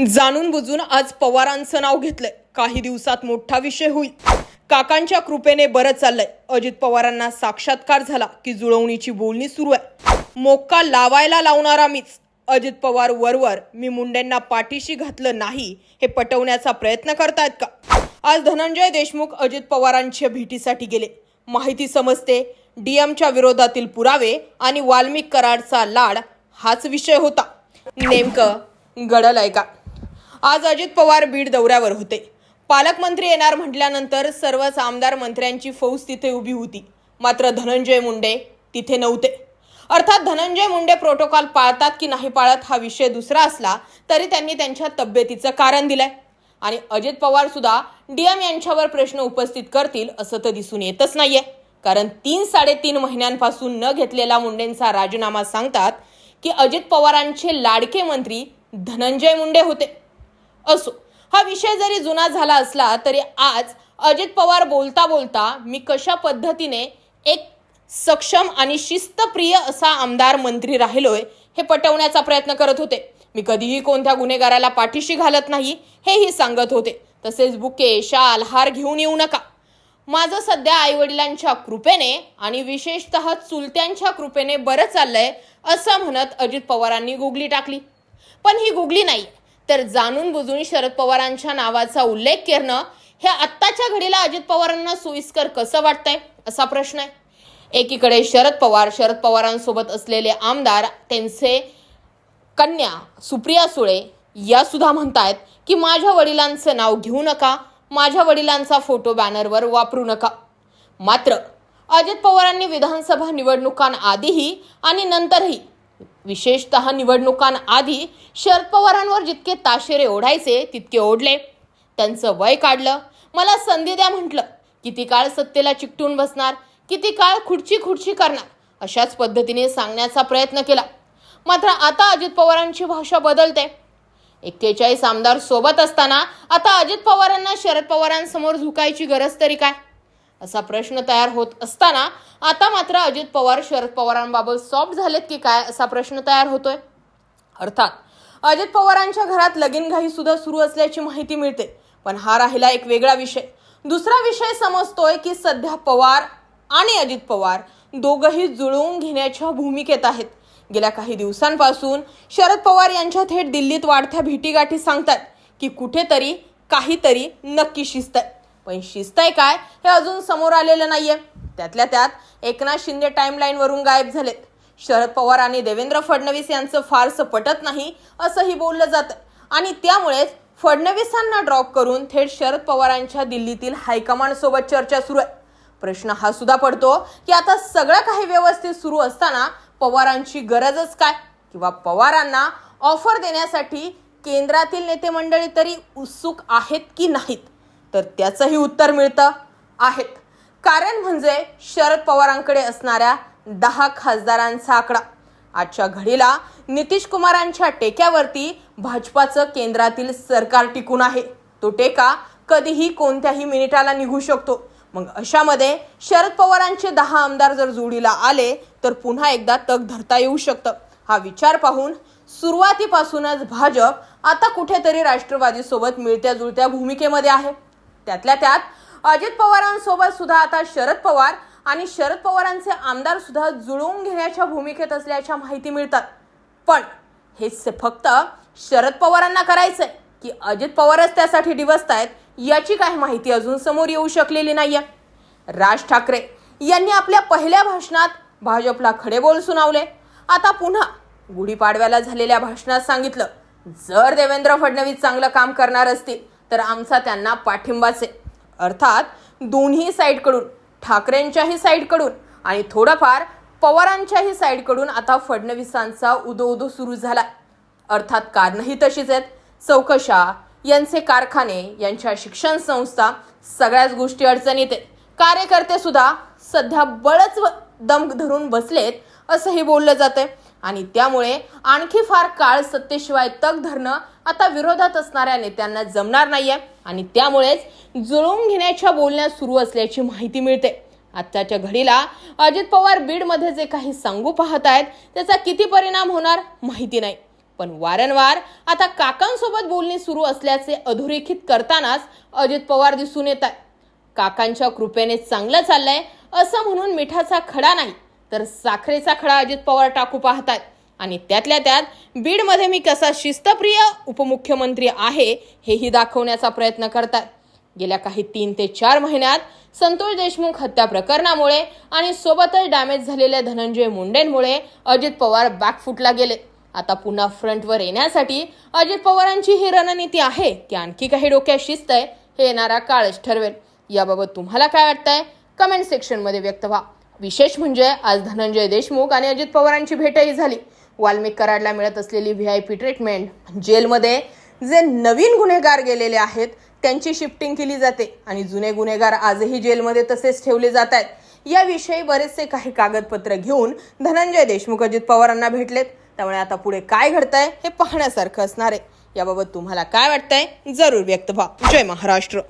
जाणून बुजून आज पवारांचं नाव घेतलंय. काही दिवसात मोठा विषय होईल. काकांच्या कृपेने बरं चाललंय. अजित पवारांना साक्षात्कार झाला की जुळवणीची बोलणी सुरू आहे. मोक्का लावायला लावणारा मीच. अजित पवार वरवर मी मुंडेंना पाठीशी घातलं नाही हे पटवण्याचा प्रयत्न करतायत का? आज धनंजय देशमुख अजित पवारांच्या भेटीसाठी गेले. माहिती समजते डीएमच्या विरोधातील पुरावे आणि वाल्मिक कराडचा लाड हाच विषय होता. नेमकं गडलंय का? आज अजित पवार बीड दौऱ्यावर होते. पालकमंत्री येणार म्हटल्यानंतर सर्वच आमदार मंत्र्यांची फौज तिथे उभी होती. मात्र धनंजय मुंडे तिथे नव्हते. अर्थात धनंजय मुंडे प्रोटोकॉल पाळतात की नाही पाळत हा विषय दुसरा असला तरी त्यांनी त्यांच्या तब्येतीचं कारण दिलंय. आणि अजित पवार सुद्धा डीएम यांच्यावर प्रश्न उपस्थित करतील असं तर दिसून येतच नाहीये. कारण तीन साडेतीन महिन्यांपासून न घेतलेला मुंडेंचा राजीनामा सांगतात की अजित पवारांचे लाडके मंत्री धनंजय मुंडे होते. असो. हा विषय जरी जुना झाला असला तरी आज अजित पवार बोलता बोलता मी कशा पद्धतीने एक सक्षम आणि शिस्तप्रिय असा आमदार मंत्री राहिलोय हे पटवण्याचा प्रयत्न करत होते. मी कधीही कोणत्या गुन्हेगाराला पाठीशी घालत नाही हेही सांगत होते. तसेच बुके शाल हार घेऊन येऊ नका. माझं सध्या आईवडिलांच्या कृपेने आणि विशेषतः चुलत्यांच्या कृपेने बरं चाललंय असं म्हणत अजित पवारांनी गुगली टाकली. पण ही गुगली नाही. तर जाणून बुजून शरद पवारांच्या नावाचा उल्लेख करणं हे आत्ताच्या घडीला अजित पवारांना सोयीस्कर कसं वाटतंय? असा प्रश्न आहे. एकीकडे शरद पवार शरद पवारांसोबत असलेले आमदार त्यांचे कन्या सुप्रिया सुळे या सुद्धा म्हणतायत की माझ्या वडिलांचं नाव घेऊ नका माझ्या वडिलांचा फोटो बॅनरवर वापरू नका. मात्र अजित पवारांनी विधानसभा निवडणुकांआधीही आणि नंतरही विशेषतः निवडणुकांआधी शरद पवारांवर जितके ताशेरे ओढायचे तितके ओढले. त्यांचं वय काढलं. मला संधी द्या म्हटलं. किती काळ सत्तेला चिकटून बसणार? किती काळ खुर्ची खुर्ची करणार? अशाच पद्धतीने सांगण्याचा प्रयत्न केला. मात्र आता अजित पवारांची भाषा बदलते. एक्केचाळीस आमदार सोबत असताना आता अजित पवारांना शरद पवारांसमोर झुकायची गरज तरी काय? असा प्रश्न तयार होत असताना आता मात्र अजित पवार शरद पवारांबाबत सॉफ्ट झालेत की काय असा प्रश्न तयार होतोय? अर्थात अजित पवारांच्या घरात लगीनघाई सुद्धा सुरू असल्याची माहिती मिळते पण हा राहिला एक वेगळा विषय. दुसरा विषय समजतोय की सध्या पवार आणि अजित पवार दोघंही जुळवून घेण्याच्या भूमिकेत आहेत. गेल्या काही दिवसांपासून शरद पवार यांच्या थेट दिल्लीत वाढत्या भेटीगाठी सांगतात की कुठेतरी काहीतरी नक्की शिस्त आहे. पण शिस्त आहे काय हे अजून समोर आलेलं नाहीये. त्यातल्या त्यात एकनाथ शिंदे टाईमलाईनवरून गायब झालेत. शरद पवार आणि देवेंद्र फडणवीस यांचं फारसं पटत नाही असंही बोललं जातं. आणि त्यामुळेच फडणवीसांना ड्रॉप करून थेट शरद पवारांच्या दिल्लीतील हायकमांड सोबत चर्चा सुरू आहे. प्रश्न हा सुद्धा पडतो की आता सगळं काही व्यवस्थित सुरू असताना पवारांची गरजच काय? किंवा पवारांना ऑफर देण्यासाठी केंद्रातील नेते मंडळी तरी उत्सुक आहेत की नाहीत? तर त्याचंही उत्तर मिळतं आहेत. कारण म्हणजे शरद पवारांकडे असणाऱ्या दहा खासदारांचा आकडा. आजच्या घडीला नितीश कुमारांच्या टेक्यावरती भाजपाचं केंद्रातील सरकार टिकून आहे. तो टेका कधीही कोणत्याही मिनिटाला निघू शकतो. मग अशामध्ये शरद पवारांचे दहा आमदार जर जोडीला आले तर पुन्हा एकदा तग धरता येऊ शकतं. हा विचार पाहून सुरुवातीपासूनच भाजप आता कुठेतरी राष्ट्रवादीसोबत मिळत्या जुळत्या भूमिकेमध्ये आहे. त्यातल्या त्यात अजित पवारांसोबत सुद्धा आता शरद पवार आणि शरद पवारांचे आमदार सुद्धा जुळवून घेण्याच्या भूमिकेत असल्याच्या माहिती मिळतात. पण हे फक्त शरद पवारांना करायचंय की अजित पवारच त्यासाठी डिवसतायत याची काही माहिती अजून समोर येऊ शकलेली नाहीये. राज ठाकरे यांनी आपल्या पहिल्या भाषणात भाजपला खडे बोल सुनावले. आता पुन्हा गुढीपाडव्याला झालेल्या भाषणात सांगितलं जर देवेंद्र फडणवीस चांगलं काम करणार असतील तर आमचा त्यांना पाठिंबाच आहे. अर्थात दोन्ही साईडकडून ठाकरेंच्याही साईडकडून आणि थोडंफार पवारांच्याही साईडकडून आता फडणवीसांचा उदो उदो सुरू झाला अर्थात कारणंही तशीच आहेत. चौकशा यांचे कारखाने यांच्या शिक्षण संस्था सगळ्याच गोष्टी अडचणीत आहेत. कार्यकर्ते सुद्धा सध्या बळच व- दम धरून बसलेत असंही बोललं जातंय. आणि त्यामुळे आणखी फार काळ सत्तेशिवाय तग धरणं आता विरोधात असणाऱ्या नेत्यांना जमणार नाहीये. आणि त्यामुळेच जुळवून घेण्याच्या बोलण्या सुरू असल्याची माहिती मिळते. आत्ताच्या घडीला अजित पवार बीडमध्ये जे काही सांगू पाहत आहेत त्याचा किती परिणाम होणार माहिती नाही. पण वारंवार आता काकांसोबत बोलणी सुरू असल्याचे अधोरेखित करतानाच अजित पवार दिसून येत आहे काकांच्या कृपेने चांगलं चाललंय असं म्हणून मिठाचा खडा नाही. तर साखरेचा खडा अजित पवार टाकू पाहतात आणि त्यातल्या त्यात बीडमध्ये मी कसा शिस्तप्रिय उपमुख्यमंत्री आहे हेही दाखवण्याचा प्रयत्न करतात गेल्या काही तीन ते चार महिन्यात संतोष देशमुख हत्या प्रकरणामुळे आणि सोबतच डॅमेज झालेल्या धनंजय मुंडेंमुळे अजित पवार बॅकफुटला गेले. आता पुन्हा फ्रंटवर येण्यासाठी अजित पवारांची ही रणनीती आहे की आणखी काही डोक्यात शिस्त आहे हे येणारा काळच ठरवेल. याबाबत तुम्हाला काय वाटतंय? कमेंट सेक्शनमध्ये व्यक्त व्हा. विशेष म्हणजे आज धनंजय देशमुख आणि अजित पवारांची भेटही झाली. वाल्मिक कराडला मिळत असलेली व्ही आय पी ट्रीटमेंट जेलमध्ये जे नवीन गुन्हेगार गेलेले आहेत त्यांची शिफ्टिंग केली जाते आणि जुने गुन्हेगार आजही जेलमध्ये तसेच ठेवले जात आहेत. याविषयी बरेचसे काही कागदपत्र घेऊन धनंजय देशमुख अजित पवारांना भेटलेत. त्यामुळे आता पुढे काय घडतंय हे पाहण्यासारखं असणार आहे. याबाबत तुम्हाला काय वाटतंय? जरूर व्यक्त व्हा. जय महाराष्ट्र.